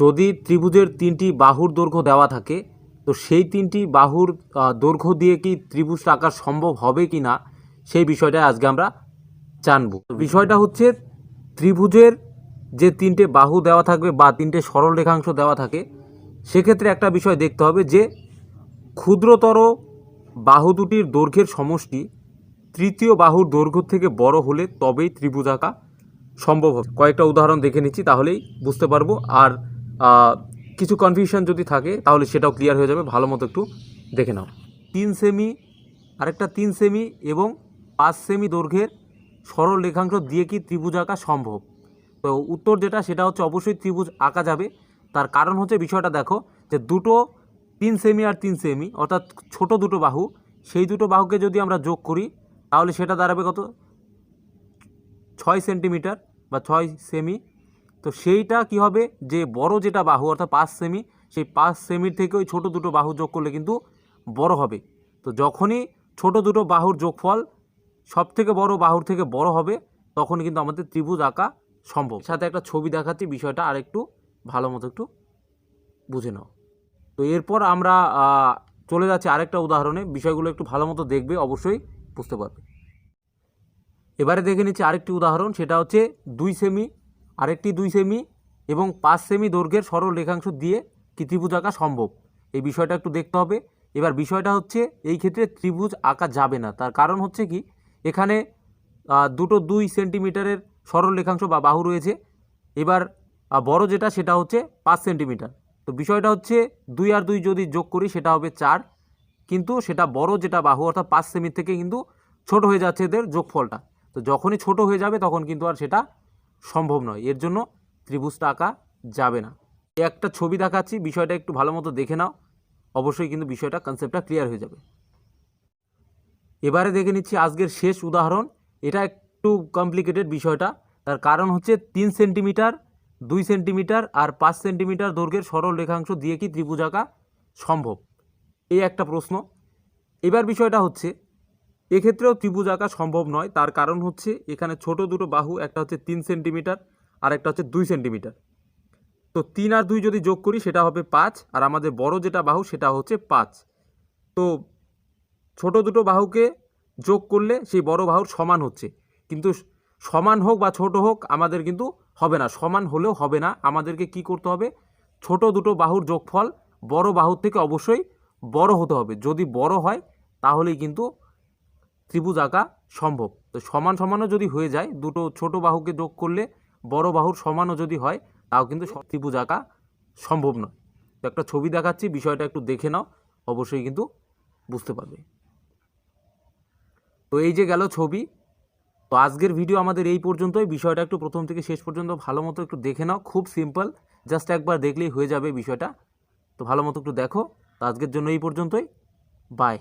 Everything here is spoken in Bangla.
যদি ত্রিভুজের তিনটি বাহুর দৈর্ঘ্য দেওয়া থাকে, তো সেই তিনটি বাহুর দৈর্ঘ্য দিয়ে কি ত্রিভুজটা আঁকা সম্ভব হবে কি না, সেই বিষয়টা আজকে আমরা জানব। বিষয়টা হচ্ছে ত্রিভুজের যে তিনটে বাহু দেওয়া থাকবে বা তিনটে সরল রেখাংশ দেওয়া থাকে, সেক্ষেত্রে একটা বিষয় দেখতে হবে যে ক্ষুদ্রতর বাহু দুটির দৈর্ঘ্যের সমষ্টি তৃতীয় বাহুর দৈর্ঘ্য থেকে বড় হলে তবেই ত্রিভুজ আঁকা সম্ভব হবে। কয়েকটা উদাহরণ দেখে নিচ্ছি, তাহলেই বুঝতে পারব। আর কিছু কনফিউশন যদি থাকে, তাহলে সেটাও ক্লিয়ার হয়ে যাবে। ভালো মতো একটু দেখে নাও। তিন সেমি আরেকটা তিন সেমি এবং পাঁচ সেমি দৈর্ঘ্যের সরল রেখাংশ দিয়ে কি ত্রিভুজ আঁকা সম্ভব? তো উত্তর যেটা, সেটা হচ্ছে অবশ্যই ত্রিভুজ আঁকা যাবে। তার কারণ হচ্ছে বিষয়টা দেখো, যে দুটো তিন সেমি আর তিন সেমি অর্থাৎ ছোট দুটো বাহু, সেই দুটো বাহুকে যদি আমরা যোগ করি, তাহলে সেটা দাঁড়াবে কত? ছয় সেন্টিমিটার বা ছয় সেমি তো সেইটা কি হবে? যে বড় যেটা বাহু, অর্থাৎ পাঁচ সেমি, সেই পাঁচ সেমির থেকে ওই ছোটো দুটো বাহু যোগ করলে কিন্তু বড় হবে। তো যখনই ছোট দুটো বাহুর যোগফল সব থেকে বড় বাহুর থেকে বড় হবে তখন কিন্তু আমাদের ত্রিভুজ আঁকা সম্ভব। সাথে একটা ছবি দেখাচ্ছি, বিষয়টা আর একটু ভালো মতো একটু বুঝে নাও। তো এরপর আমরা চলে যাচ্ছি আরেকটা উদাহরণে। বিষয়গুলো একটু ভালো মতো দেখবে, অবশ্যই বুঝতে পারবে। এবারে দেখে নিচ্ছি আরেকটি উদাহরণ, সেটা হচ্ছে দুই সেমি আরেকটি দুই সেমি এবং পাঁচ সেমি দৈর্ঘ্যের সরল রেখাংশ দিয়ে কি ত্রিভুজ আঁকা সম্ভব? এই বিষয়টা একটু দেখতে হবে। এবার বিষয়টা হচ্ছে, এই ক্ষেত্রে ত্রিভুজ আঁকা যাবে না। তার কারণ হচ্ছে কি, এখানে দুটো দুই সেন্টিমিটারের সরল রেখাংশ বা বাহু রয়েছে। এবার বড় যেটা, সেটা হচ্ছে পাঁচ সেন্টিমিটার। তো বিষয়টা হচ্ছে, দুই আর দুই যদি যোগ করি, সেটা হবে চার। কিন্তু সেটা বড় যেটা বাহু, অর্থাৎ পাঁচ সেমির থেকে কিন্তু ছোট হয়ে যাচ্ছে এদের যোগফলটা। তো যখনই ছোট হয়ে যাবে, তখন কিন্তু আর সেটা সম্ভব নয়। এর জন্য ত্রিভুজটা আঁকা যাবে না। একটা ছবি দেখাচ্ছি, বিষয়টা একটু ভালো মতো দেখে নাও। অবশ্যই কিন্তু বিষয়টা কনসেপ্টটা ক্লিয়ার হয়ে যাবে। এবারে দেখে নিচ্ছি আজকের শেষ উদাহরণ। এটা একটু কমপ্লিকেটেড বিষয়টা। তার কারণ হচ্ছে তিন সেন্টিমিটার, দুই সেন্টিমিটার আর পাঁচ সেন্টিমিটার দৈর্ঘ্যের সরল রেখাংশ দিয়ে কি ত্রিভুজ আঁকা সম্ভব? এই একটা প্রশ্ন। এবার বিষয়টা হচ্ছে এক্ষেত্রেও ত্রিভুজ আঁকা সম্ভব নয়। তার কারণ হচ্ছে এখানে ছোট দুটো বাহু, একটা হচ্ছে তিন সেন্টিমিটার আর একটা হচ্ছে দুই সেন্টিমিটার। তো তিন আর দুই যদি যোগ করি, সেটা হবে পাঁচ আর আমাদের বড় যেটা বাহু, সেটা হচ্ছে পাঁচ। তো ছোট দুটো বাহুকে যোগ করলে সেই বড় বাহুর সমান হচ্ছে। কিন্তু সমান হোক বা ছোট হোক, আমাদের কিন্তু হবে না। সমান হলেও হবে না। আমাদেরকে কি করতে হবে? ছোট দুটো বাহুর যোগফল বড় বাহুর থেকে অবশ্যই বড় হতে হবে। যদি বড় হয়, তাহলেই কিন্তু ত্রিভুজ আঁকা সম্ভব। তো সমান সমানও যদি হয়ে যায়, দুটো ছোট বাহুকে যোগ করলে বড় বাহুর সমানও যদি হয়, তাও কিন্তু ত্রিভুজ আঁকা সম্ভব নয়। তো একটা ছবি দেখাচ্ছি, বিষয়টা একটু দেখে নাও, অবশ্যই কিন্তু বুঝতে পারবে। তো এই যে গেল ছবি, তো আজকের ভিডিও আমাদের এই পর্যন্তই। বিষয়টা একটু প্রথম থেকে শেষ পর্যন্ত ভালো মতো একটু দেখে নাও, খুব সিম্পল, জাস্ট একবার দেখলেই হয়ে যাবে বিষয়টা। তো ভালো মতো একটু দেখো। তো আজকের জন্য এই পর্যন্তই। বাই।